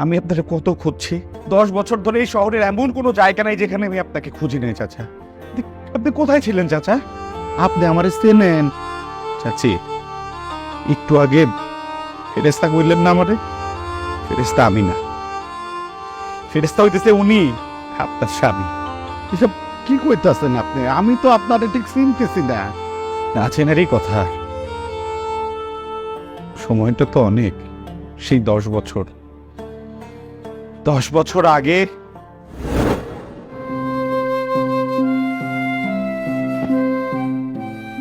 আমি আপনাকে কত খুঁজছি? দশ বছর ধরে এই শহরের এমন কোনো জায়গা নাই যেখানে আমি আপনাকে খুঁজি নেই চাচা। আপনি- কোথায় ছিলেন চাচা? আপনি আমার চেনেন। চাচি একটু আগে ফেরেস্তা কইলেন না আমারে? ফেরেস্তা আমি না। ফেরেস্তা হইতেছে উনি আপনার স্বামী। এসব কি কইতাছেন আপনি? আমি তো আপনার ঠিক চিনতেছি না। নাচেনারই কথা। সময়টা তো অনেক। সেই দশ বছর। দশ বছর আগে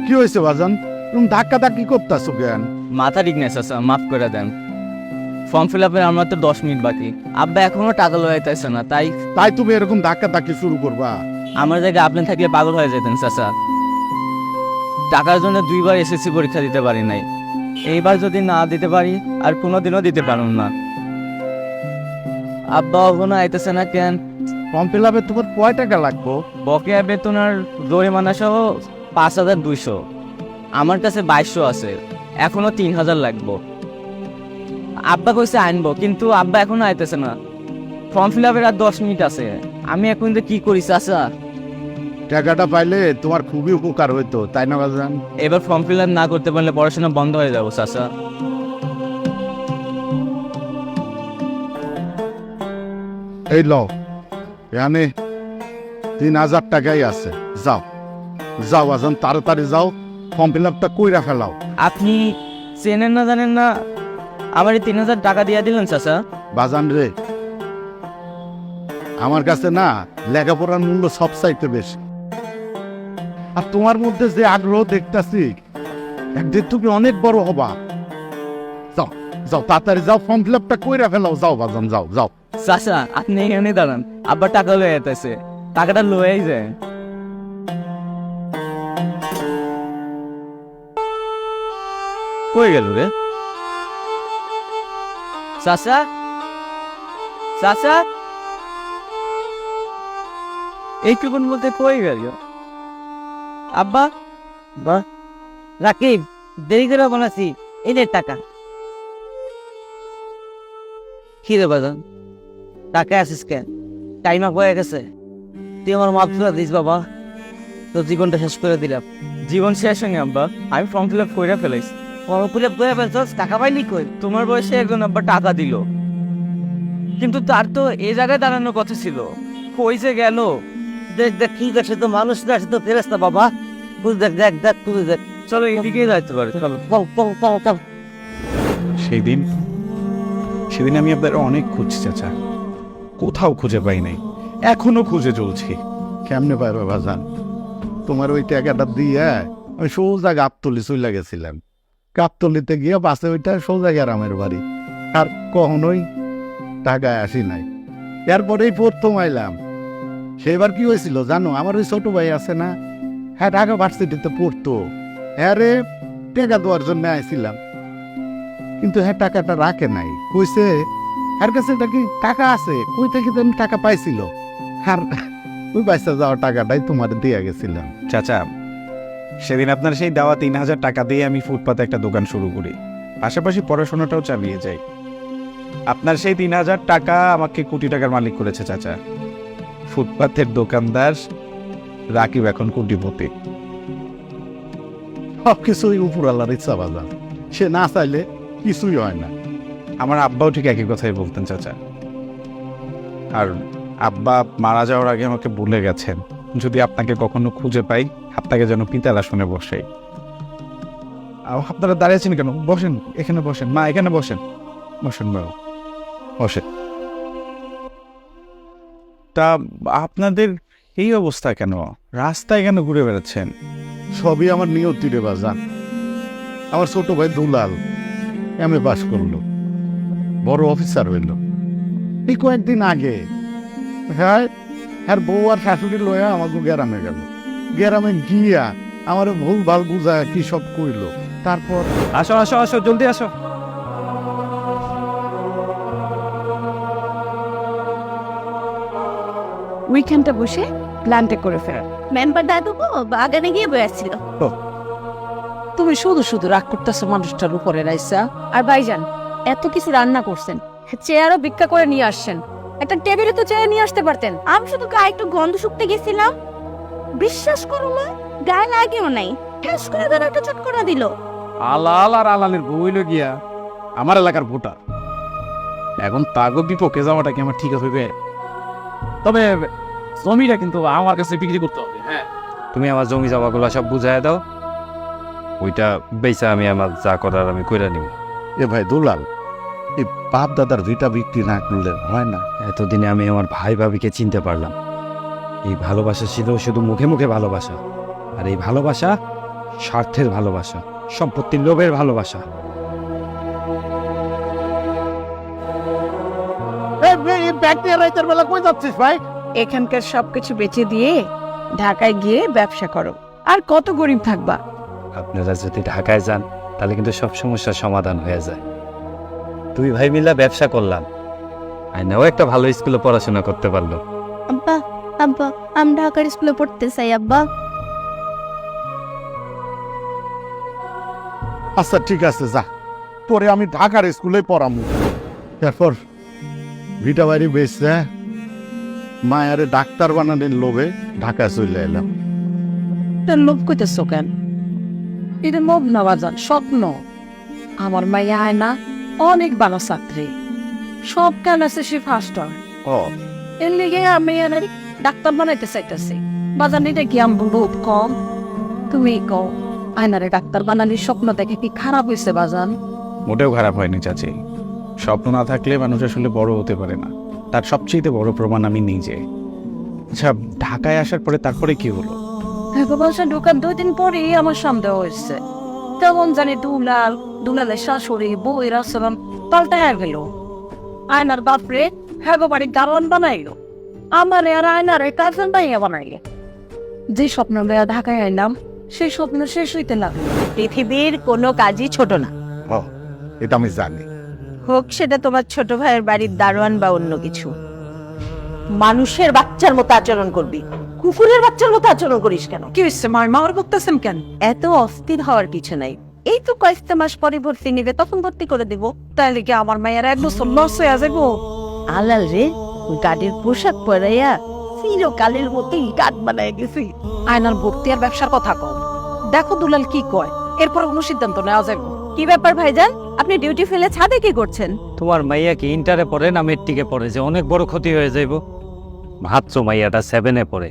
কি হয়েছে বাজান? তুমি ধাক্কা ধাক্কি করতেছো কেন? মাথা ঠিক নেই চাচা মাফ করে দেন। ফর্ম ফিল আপের আমার তো দশ মিনিট বাকি। আব্বা এখনও টাকা লইতেছে না তাই তাই তুমি এরকম ধাক্কা ধাক্কি শুরু করবা? আমার জায়গায় আপনি থাকলে পাগল হয়ে যেতেন চাচা। টাকার জন্য দুইবার এসএসসি পরীক্ষা দিতে পারি নাই। এইবার যদি না দিতে পারি আর কোনোদিনও দিতে পারুন না। আব্বা এখনও আইতেছে না কেন? ফর্ম ফিল আপে তোমার কয় টাকা লাগবো? বকেয়া বেতন আর জরিমানা সহ পাঁচ হাজার দুইশো। আমার কাছে বাইশশো আছে এখনও তিন হাজার লাগবো। আব্বা কইছে আনব কিন্তু আব্বা এখনও আইতেছে না। ফর্ম ফিল আপের আর দশ মিনিট আছে আমি এখন যে কি করি চাচা? টাকাটা পাইলে তোমার খুবই উপকার হইতো তাই না বাজান? এবার ফর্ম ফিল আপ না করতে পারলে পড়াশোনা বন্ধ হয়ে যাব চাচা। এই লও এখানে তিন হাজার টাকাই আছে যাও। যাও আজান তাড়াতাড়ি যাও ফর্ম ফিল আপটা কইরা ফেলাও। আপনি চেনেন না জানেন না আমার এই তিন হাজার টাকা দিয়ে দিলেন চাচা। বাজান রে আমার কাছে না লেখাপড়ার মূল্য সব চাইতে বেশি। আর তোমার মধ্যে যে আগ্রহ দেখতাছি একদিন তুমি অনেক বড় হবা। যাও যাও তাড়াতাড়ি যাও ফর্ম ফিল আপটা কইরা ফেলাও যাও বাজান যাও যাও। চাচা আপনি এখানে দাঁড়ান আব্বা টাকা লয়ে যেতেছে টাকাটা লয়েই যায় কই গেল রে? চাচা? চাচা? এইটুকুন বলতে কই গেল? আব্বা? বা? রাকিব দেরি করে বানাছি এনে টাকা। কি রে বাজান? টাকা আসিস কেন? টাইম আপ হয়ে গেছে। তুই আমার মাপ তুলে দিস বাবা। তোর জীবনটা শেষ করে দিলাম। জীবন শেষ হয়নি আব্বা। আমি ফর্ম ফিল আপ করে ফেলাইছি। ফর্ম ফিল আপ করে ফেলছস? টাকা পাইলি কই? তোমার বয়সে একজন আব্বা টাকা দিল। কিন্তু তার তো এই জায়গায় দাঁড়ানোর কথা ছিল। কই যে গেল? দেখ দেখ কি দেখছে তো মানুষ দেখছে তো ফেরেস্তা বাবা। বুঝ দেখ দেখ দেখ তুই দেখ। চলো এদিকেই যাইতে পারে চলো। পং পং পং পং সেই দিন সেদিন আমি আপনার অনেক খুঁজছি, চাচা। কোথাও খুঁজে পাই নাই। এখনও খুঁজে চলছি। কেমনে পারবে বাজান তোমার ওই টাকাটা দিয়ে আমি সোজা গাবতলি চলে গেছিলাম। গাবতলিতে গিয়ে বাসে ওইটা সোজা গ্রামের বাড়ি। আর কখনোই টাকায় আসি নাই। এরপরেই প্রথম আইলাম। সেবার কি হয়েছিল জানো? আমার ওই ছোট ভাই আছে না? হ্যাঁ ঢাকা ভার্সিটিতে পড়তো। হ্যাঁ রে, টাকা দেওয়ার জন্য আইছিলাম। কিন্তু হ্যাঁ টাকাটা রাখে নাই। কইছে এর কাছে নাকি টাকা আছে? কই থেকে যেন টাকা পাইছিল? আর ওই বাইসা যাওয়ার টাকাটাই তোমার দিয়ে গেছিলাম। চাচা সেদিন আপনার সেই দেওয়া তিন হাজার টাকা দিয়ে আমি ফুটপাতে একটা দোকান শুরু করি। পাশাপাশি পড়াশোনাটাও চালিয়ে যাই। আপনার সেই তিন হাজার টাকা আমাকে কোটি টাকার মালিক করেছে চাচা। ফুটপাথের দোকানদার রাকিব এখন কোটিপতি। সব কিছুই উপর আল্লাহর ইচ্ছা বাজান সে না চাইলে কিছুই হয় না। আমার আব্বাও ঠিক একই কথাই বলতেন চাচা। আর আব্বা মারা যাওয়ার আগে আমাকে বলে গেছেন যদি আপনাকে কখনো খুঁজে পাই আপনাকে যেন পিতার বসাই আও, আপনারা দাঁড়িয়েছেন কেন? বসেন এখানে বসেন। মা এখানে বসেন। বসেন বাবু। বসেন। তা আপনাদের এই অবস্থা কেন? রাস্তায় কেন ঘুরে বেড়াচ্ছেন? সবই আমার নিয়তি রে বাজান। আমার ছোট ভাই দুলাল। এম এ পাস করল। বড় অফিসার হইল। এই কয়েকদিন আগে হ্যাঁ হ্যাঁ বউ আর শাশুড়ি লয়া আমাকে গ্রামে গেল। গ্রামে গিয়া আমার ভুল ভালো বুঝা কি সব কইলো। তারপর আসো আসো আসো জলদি আসো। উইকেন্ডে বসে প্ল্যানটা করে ফেরার মেম্বার দাদু বাগানে গিয়ে বসেছিল তুমি শুধু শুধু রাগ করতেছো মানুষটার উপরে রাইসা। আর ভাইজান এত কিছু রান্না করছেন। চেয়ারও ভিক্ষা করে নিয়ে আসছেন। একটা টেবিলে তো চেয়ার নিয়ে আসতে পারতেন। আমি শুধু গায়ে একটু গন্ধ শুকতে গেছিলাম। বিশ্বাস করো মা গায়ে লাগেও নাই। ঠেস করে ধরে একটা চট করে দিল। আলাল আর আলালের বইল গিয়া আমার এলাকার ভোটার। এখন তাগো বিপক্ষে যাওয়াটা কি আমার ঠিক হবে তবে জমিটা কিন্তু আমার কাছে বিক্রি করতে হবে হ্যাঁ। তুমি আমার জমি জমাগুলো সব বুঝাই দাও। ওইটা বেচা আমি আমার যা করার আমি কইরা নিব। এ ভাই দুলাল এই বাপ দাদার ভিটা বিক্রি না করলে হয় না। এতদিনে আমি আমার ভাই ভাবিকে চিনতে পারলাম। এই ভালোবাসা ছিল শুধু মুখে মুখে ভালোবাসা আর এই ভালোবাসা স্বার্থের ভালোবাসা সম্পত্তির লোভের ভালোবাসা। রাইতের বেলা কই যাচ্ছিস ভাই? এখানকার সবকিছু বেচে দিয়ে ঢাকায় গিয়ে ব্যবসা করো। আর কত গরিব থাকবা? আপনারা যদি ঢাকায় যান তাহলে কিন্তু সব সমস্যার সমাধান হয়ে যায়। দুই ভাই মিলা ব্যবসা করলাম। আইনাও একটা ভালো স্কুলে পড়াশোনা করতে পারল। আব্বা আব্বা আমি ঢাকার স্কুলে পড়তে চাই আব্বা। আচ্ছা ঠিক আছে যা। তোরে আমি ঢাকার স্কুলে পড়ামু। এরপর ভিটা বাড়ি বেচছে মায়ারে ডাক্তার বানানোর লোভে ঢাকায় চলে এলাম। লোভ কইতেছ কেন? এটা লোভ না বাজান স্বপ্ন। আমার মাইয়া হয় না অনেক ভালো ছাত্রী। সব কেন আছে সে ফার্স্ট এর লিগে আমি ডাক্তার বানাইতে চাইতেছি। বাজান এটা কম। তুমি কও আয়নারে ডাক্তার বানানির স্বপ্ন দেখে কি খারাপ হয়েছে বাজান? মোটেও খারাপ হয়নি চাচি। স্বপ্ন না থাকলে মানুষ আসলে বড় হতে পারে না। তার সবচেয়ে বড় প্রমাণ আমি নিজে। আচ্ছা ঢাকায় আসার পরে তারপরে কি হলো? ঢোকার দুই দিন পরেই আমার সন্দেহ হয়েছে। তেমন জানি দুলাল দুলালের শাশুড়ি বউয়ের আশ্রম পাল্টায় গেল। আয়নার বাপরে হ্যাঁ বাড়ি গারওয়ান বানাইলো। আমার আর আয়নার কাজন বানিয়ে বানাইলে। যে স্বপ্ন লইয়া ঢাকায় আইলাম সেই স্বপ্ন শেষ হইতে লাগল। পৃথিবীর কোনো কাজই ছোট না। ও এটা আমি জানি। হোক সেটা তোমার ছোট ভাইয়ের বাড়ির দারোয়ান বা অন্য কিছু। মানুষের বাচ্চার মতো আচরণ করবি। কুকুরের বাচ্চার মতো আচরণ করিস কেন? কি হচ্ছে মার মার বকতেছেন কেন? এত অস্থির হওয়ার কিছু নাই। এই তো কয়েকটা মাস পরে ভর্তি নিবে তখন ভর্তি করে দেব। তাইলে কি আমার মায়ের এক বছর লস হয়ে যাব আলাল রে গাড়ির পোশাক পরাইয়া চিরকালের মতোই কাঠ বানায় গেছি। আয়নার ভর্তি আর ব্যবসার কথা কম দেখো দুলাল কি কয় এরপর কোনো সিদ্ধান্ত নেওয়া যাবে কি ব্যাপার ভাইজান? আপনি ডিউটি ফেলে ছাদে কি করছেন? তোমার মাইয়া কি ইন্টারে পড়ে না মেট্রিকে পড়ে? যে অনেক বড় ক্ষতি হয়ে যাইব। ভাবছ মাইয়াটা সেভেনে পড়ে।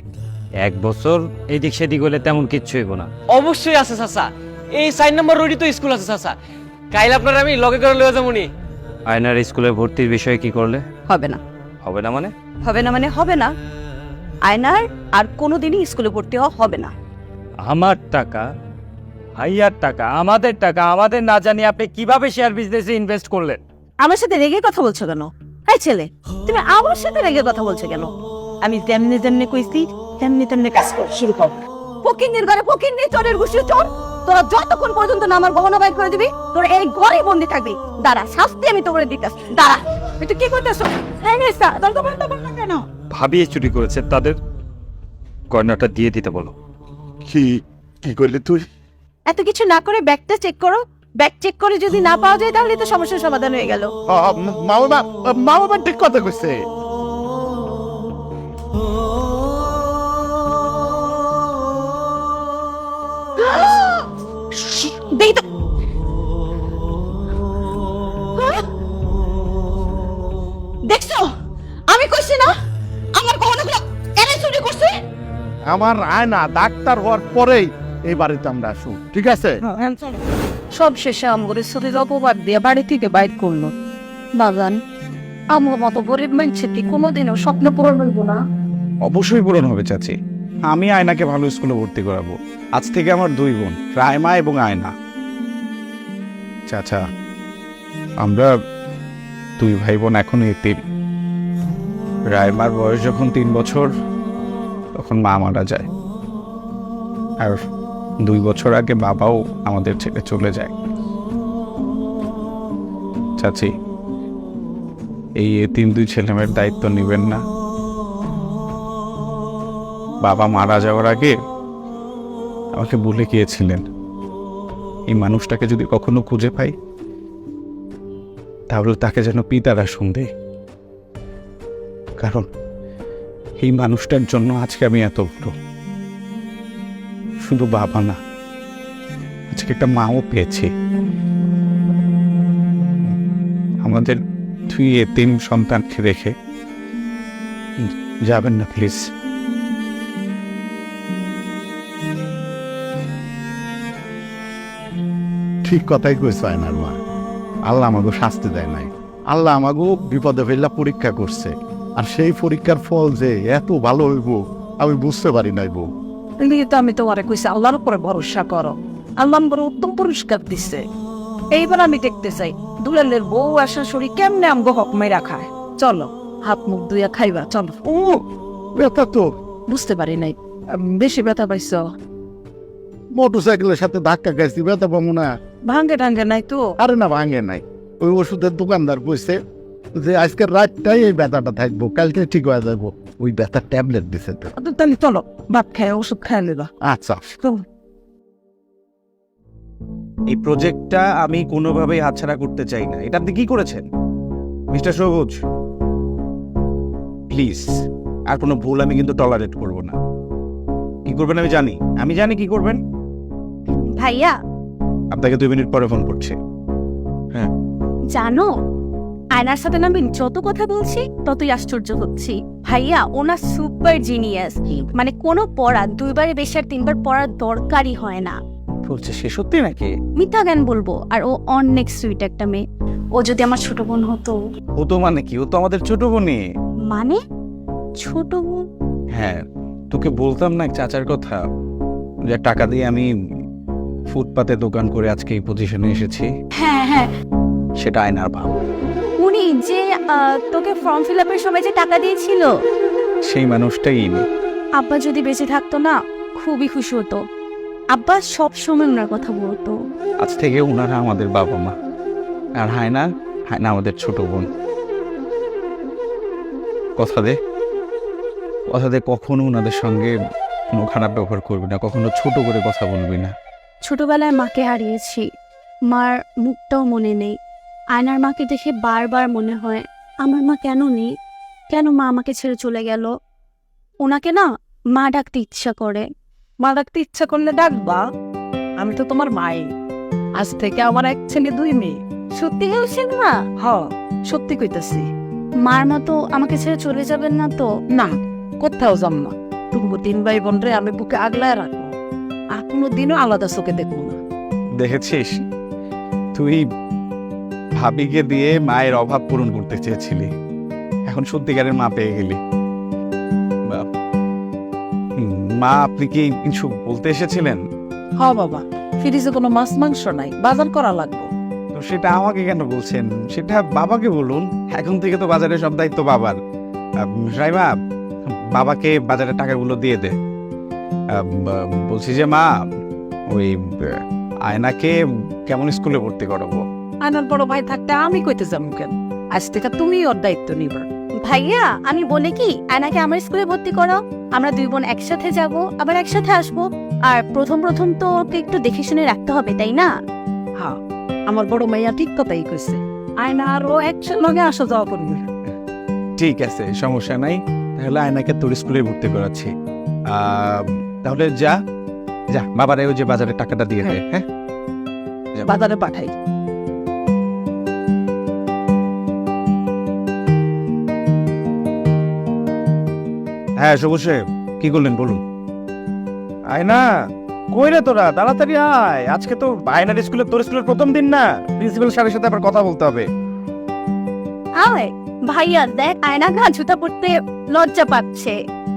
এক বছর এদিক সেদিক হলে তেমন কিচ্ছু হইব না। অবশ্যই আছে চাচা। এই চার নম্বর রোডই তো স্কুল আছে চাচা। কাইল আপনার আমি লগে করে লয়ে যাবনি আয়নার স্কুলে ভর্তির বিষয়ে কি করলে? হবে না। হবে না মানে? হবে না মানে হবে না। আয়নার আর কোনোদিনই স্কুলে ভর্তি হওয়া হবে না। আমার টাকা ভাইয়ার টাকা আমাদের টাকা আমাদের না জানি আপনি কীভাবে শেয়ার বিজনেসে ইনভেস্ট করলেন? আমার সাথে রেগে কথা বলছো কেন? হ্যাঁ ছেলে তুমি আমার সাথে রেগে কথা বলছো কেন? আমি যেমনি যেমনি কইছি তেমনি তেমনি কাজ কর শুরু কর। ফকিন্নির ঘরে ফকিন্নি চোরের ঘুষি চোর। তোরা যতক্ষণ পর্যন্ত না আমার গহনা বাইর করে দিবি তোরা এই ঘরে বন্দি থাকবি। দাঁড়া শাস্তি আমি তোরে দিতেছ। দাঁড়া তুই কি করতেছ? হ্যাঁ নেসা তোর তো বন্ধ করো না কেন ভাবিয়ে চুরি করেছে তাদের গয়নাটা দিয়ে দিতে বলো। কি কি করলি তুই? এত কিছু না করে ব্যাগটা চেক করো। ব্যাগ চেক করে যদি না পাওয়া যায় তাহলে তো সমস্যার সমাধান হয়ে গেল। মা বাবা মা বাবা ঠিক কথা কইছে। দেখি হ্যাঁ? দেখছ? আমি কইছি না? আমার গহনাগুলো এনে চুরি করছে? আমার আয়না ডাক্তার হওয়ার পরেই এই বাড়িতে আমরা আসু ঠিক আছে? সব শেষে আমগরের সাথে অপবাদ দিয়ে বাড়ি থেকে বাইর করল। বাগান আমার মতো গরিব মানুষ কি কোনোদিনও স্বপ্ন পূরণ হইব না? অবশ্যই পূরণ হবে, চাচি। আমি আয়নাকে ভালো স্কুলে ভর্তি করাবো। আজ থেকে আমার দুই বোন, রায়মা এবং আয়না। চাচা, আমরা দুই ভাই বোন এখন এতিম রায়মার বয়স যখন তিন বছর, তখন মা মারা যায়। আর দুই বছর আগে বাবাও আমাদের ছেড়ে চলে যায়। চাচি, এই এতিম দুই ছেলেমেয়ের দায়িত্ব নেবেন না। বাবা মারা যাওয়ার আগে আমাকে বলে গিয়েছিলেন, এই মানুষটাকে যদি কখনো খুঁজে পাই, তাহলে তাকে যেন পিতারা শুনবে কারণ এই মানুষটার জন্য আজকে আমি এত বড়। শুধু বাবা না, আজকে একটা মাও পেয়েছি। আমাদের দুই তিন সন্তানকে রেখে যাবেন না, প্লিজ। ঠিক কথাই কইছ আয়নার মা। আল্লাহ আমাকে শাস্তি দেয় নাই। আল্লাহ আমাকে বিপদে ফেললা পরীক্ষা করছে। আর সেই পরীক্ষার ফল যে এত ভালো হইব আমি বুঝতে পারি নাই বউ। তো আমি তোমারে কইছি আল্লাহর উপরে ভরসা করো। আল্লাহ বড় উত্তম পুরস্কার দিচ্ছে এইবার আমি দেখতে চাই দুলালের বউ আর শাশুড়ি কেমনে আমগো হক মেরা খায়। চলো হাত মুখ ধুইয়া খাইবা চলো। ও ব্যথা তো। বুঝতে পারি নাই। বেশি ব্যথা পাইছ? মোটর সাইকেলের সাথে ধাক্কা খাইছি ব্যথা পাবো না। ভাঙ্গে টাঙ্গে নাই তো? আরে না ভাঙে নাই। ওই ওষুধের দোকানদার কইছে যে আজকের রাতটাই এই ব্যথাটা থাকব কালকে ঠিক হয়ে যাব। ওই ব্যথার ট্যাবলেট দিছে তো। তো তাহলে চলো ভাত খায় ওষুধ খায় নিবা। আচ্ছা। এই প্রজেক্টটা আমি কোনোভাবেই হাতছাড়া করতে চাই না। এটা আপনি কি করেছেন? মিস্টার সবুজ? প্লিজ আর কোনো ভুল আমি কিন্তু টলারেট করব না। কি করবেন আমি জানি। আমি জানি কি করবেন? ভাইয়া আপনাকে দুই মিনিট পরে ফোন করছি। হ্যাঁ। জানো আয়নার সাথে না আমি যত কথা বলছি ততই আশ্চর্য হচ্ছি। ভাইয়া ওনার সুপার জিনিয়াস মানে কোনো পড়া দুইবারে বেশি আর তিনবার পড়ার দরকারই হয় না। বলছে সে সত্যি নাকি? মিথ্যা জ্ঞান বলব? আর ও অনেক সুইট একটা মেয়ে। ও যদি আমার ছোট বোন হতো। ও তো মানে কি? ও তো আমাদের ছোট বোনই। মানে? ছোট বোন? হ্যাঁ তোকে বলতাম না এক চাচার কথা। যে টাকা দিয়ে আমি ফুটপাতে দোকান করে আজকে এই পজিশনে এসেছি। হ্যাঁ হ্যাঁ। সেটা আয়নার ভাব উনি যে আহ, তোকে ফর্ম ফিল আপের সময় যে টাকা দিয়েছিল? সেই মানুষটাই ইনি। আব্বা যদি বেঁচে থাকতো না খুবই খুশি হতো। আব্বা সব সময় ওনার কথা বলতো। আজ থেকে ওনারা আমাদের বাবা মা। আর হায়না হায়না আমাদের ছোট বোন। কথা দে। কথা দে কখনো ওনাদের সঙ্গে কোনো খারাপ ব্যবহার করবি না কখনো ছোট করে কথা বলবি না। ছোটবেলায় মাকে হারিয়েছি। মার মুখটাও মনে নেই। আয়নার মাকে দেখে বারবার মনে হয় আমার মা কেন নেই? কেন মা আমাকে ছেড়ে চলে গেল? ওনাকে না মা ডাকতে ইচ্ছা করে। মা ডাকতে ইচ্ছা করলে ডাকবা আমি তো তোমার মাই। আজ থেকে আমার এক ছেলে দুই মেয়ে। সত্যি বলছেন মা? হ সত্যি কইতাছি। মার মতো আমাকে ছেড়ে চলে যাবেন না তো? না কোথাও যাম না। তুমি তিন ভাই বোন রে আমি বুকে আগলায় রাখব। আর কোনো দিনও আলাদা চোখে দেখব না। দেখেছিস? তুই ভাবিকে দিয়ে মায়ের অভাব পূরণ করতে চেয়েছিলি। এখন সত্যিকারের মা পেয়ে গেলি। মা আপনি কি কিছু বলতে এসেছিলেন? হ বাবা ফ্রিজে কোনো মাছ মাংস নাই বাজার করা লাগবে। তো সেটা আমাকে কেন বলছেন? সেটা বাবাকে বলুন। এখন থেকে তো বাজারে সব দায়িত্ব বাবার। রাইমা বাবাকে বাজারের টাকাগুলো দিয়ে দে। বলছি যে মা ওই আয়নাকে কেমন স্কুলে ভর্তি করাবো? আনার বড় ভাই থাকতে আমি কইতে যাব কেন? আজ থেকে তুমি ওর দায়িত্ব নিবা। ভাইয়া আমি বলে কি আয়নাকে আমার স্কুলে ভর্তি করো। আমরা দুই বোন একসাথে যাব আবার একসাথে আসব। আর প্রথম প্রথম তো ওকে একটু দেখে শুনে রাখতে হবে তাই না? হ্যাঁ আমার বড় মাইয়া ঠিক কথাই কইছে। আয়না আর ও একসঙ্গে আসা যাওয়া করবে। ঠিক আছে সমস্যা নাই। তাহলে আয়নাকে তোর স্কুলে ভর্তি করাচ্ছি। তাহলে যা যা বাবারে ওই যে বাজারে টাকাটা দিয়ে দে হ্যাঁ। বাজারে পাঠাই। হ্যাঁ সবুজ সাহেব, কি করলেন বলুন? আয়না কই রে তোরা? তাড়াতাড়ি আয়। আজকে তো আয়নার স্কুলে তোর স্কুলের প্রথম দিন না। প্রিন্সিপাল স্যারের সাথে আবার কথা বলতে হবে। আয় ভাইয়া দেখ আয়না ঘা জুতা পড়তে লজ্জা পাচ্ছে।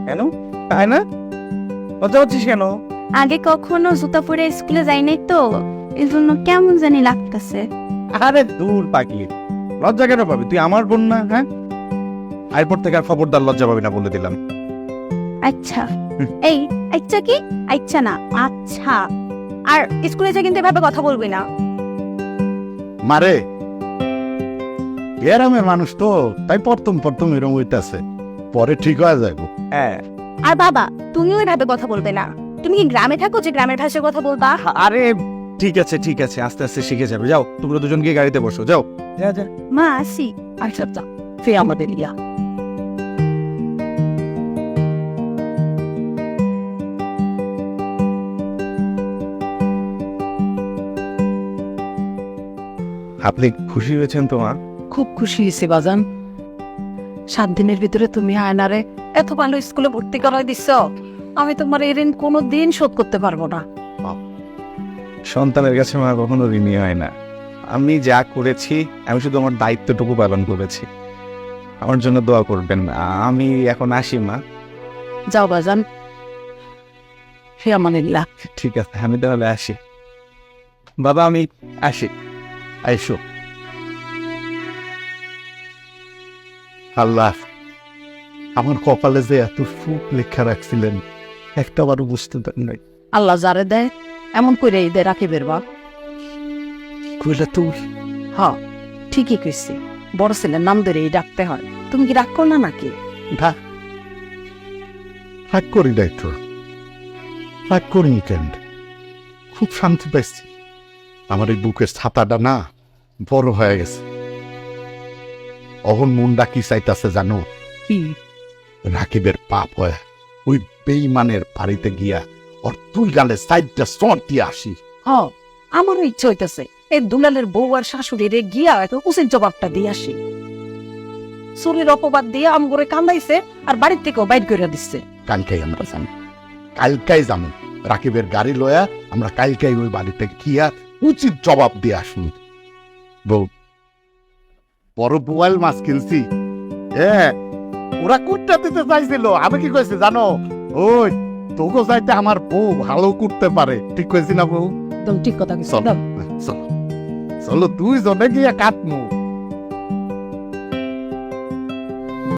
কেন? আয়না লজ্জা পাচ্ছিস কেন? আগে কখনো জুতা পরে স্কুলে যাই নাই তো এই জন্য কেমন জানি লাগতেছে। আরে দূর পাগলি লজ্জা কেন পাবি? তুই আমার বোন না হ্যাঁ? এরপর থেকে আর খবরদার লজ্জা পাবি না বলে দিলাম। আচ্ছা এই আচ্ছা কি? আচ্ছা না আচ্ছা। আর স্কুলে যা কিন্তু এভাবে কথা বলবি না। মারে গ্রামের মানুষ তো তাই প্রথম প্রথম এরকম হইতাছে। পরে ঠিক হয়ে যাব হ্যাঁ আর বাবা তুমিও এভাবে কথা বলবে না। তুমি কি গ্রামে থাকো যে গ্রামের ভাষায় কথা বলবা? আরে ঠিক আছে ঠিক আছে আস্তে আস্তে শিখে যাবে। যাও তোমরা দুজন গিয়ে গাড়িতে বসো যাও। যা যা। মা আসি। আচ্ছা আচ্ছা ফে আমাদের ইয়া আপনি খুশি হয়েছেন তো মা? খুব খুশি হয়েছি বাজান। সাত দিনের ভিতরে তুমি আয়নারে এত ভালো স্কুলে ভর্তি করাই দিছ আমি তোমার এই ঋণ কোনো দিন শোধ করতে পারব না। সন্তানের কাছে মা কখনো ঋণী হয় না। আমি যা করেছি আমি শুধু আমার দায়িত্বটুকু পালন করেছি। আমার জন্য দোয়া করবেন আমি এখন আসি মা। যাও বাজান ফে আমানিল্লাহ। ঠিক আছে আমি তাহলে আসি। বাবা আমি আসি। আইসো। আল্লাহ আমার কপালে যে এত সুখ লেখা রাখছিলেন একটাবারও বুঝতে পারি নাই। আল্লাহ যারে দেয় এমন করে এই দেয় রাখিবের বা কইলে তুই হ ঠিকই কইছি। বড় ছেলের নাম ধরে এই ডাকতে হয়। তুমি কি রাগ কর না নাকি? রাগ রাগ করি নাই তো। রাগ করিনি কেন? খুব শান্তি পাইছি। আমার এই বুকের ছাতাটা না বড় হয়ে গেছে। অহন মুন্ডা কি চাইতাছে জানো? কি? রাকিবের পাপ হয় ওই বেইমানের বাড়িতে গিয়া ওর তুই গালে সাইডটা সর দিয়ে আসি। হ আমারও ইচ্ছে হইতেছে এই দুলালের বউ আর শাশুড়িরে গিয়া একটা উচিত জবাবটা দিয়ে আসি। চুরির অপবাদ দিয়ে আম করে কান্দাইছে আর বাড়ির থেকেও বাইর করে দিচ্ছে। কালকাই আমরা যাব কালকাই যাব রাকিবের গাড়ি লয়া আমরা কালকাই ওই বাড়িতে গিয়া উচিত জবাব দিয়ে আসুন। বউ বড় বোয়াল মাছ কিনছি। এ ওরা কুটটা দিতে চাইছিল। আমি কি কইছি জানো? ওই তোকে চাইতে আমার বউ ভালো করতে পারে। ঠিক কইছি না বউ? একদম ঠিক কথা। চলো চলো। তুই জনে গিয়া কাটমু।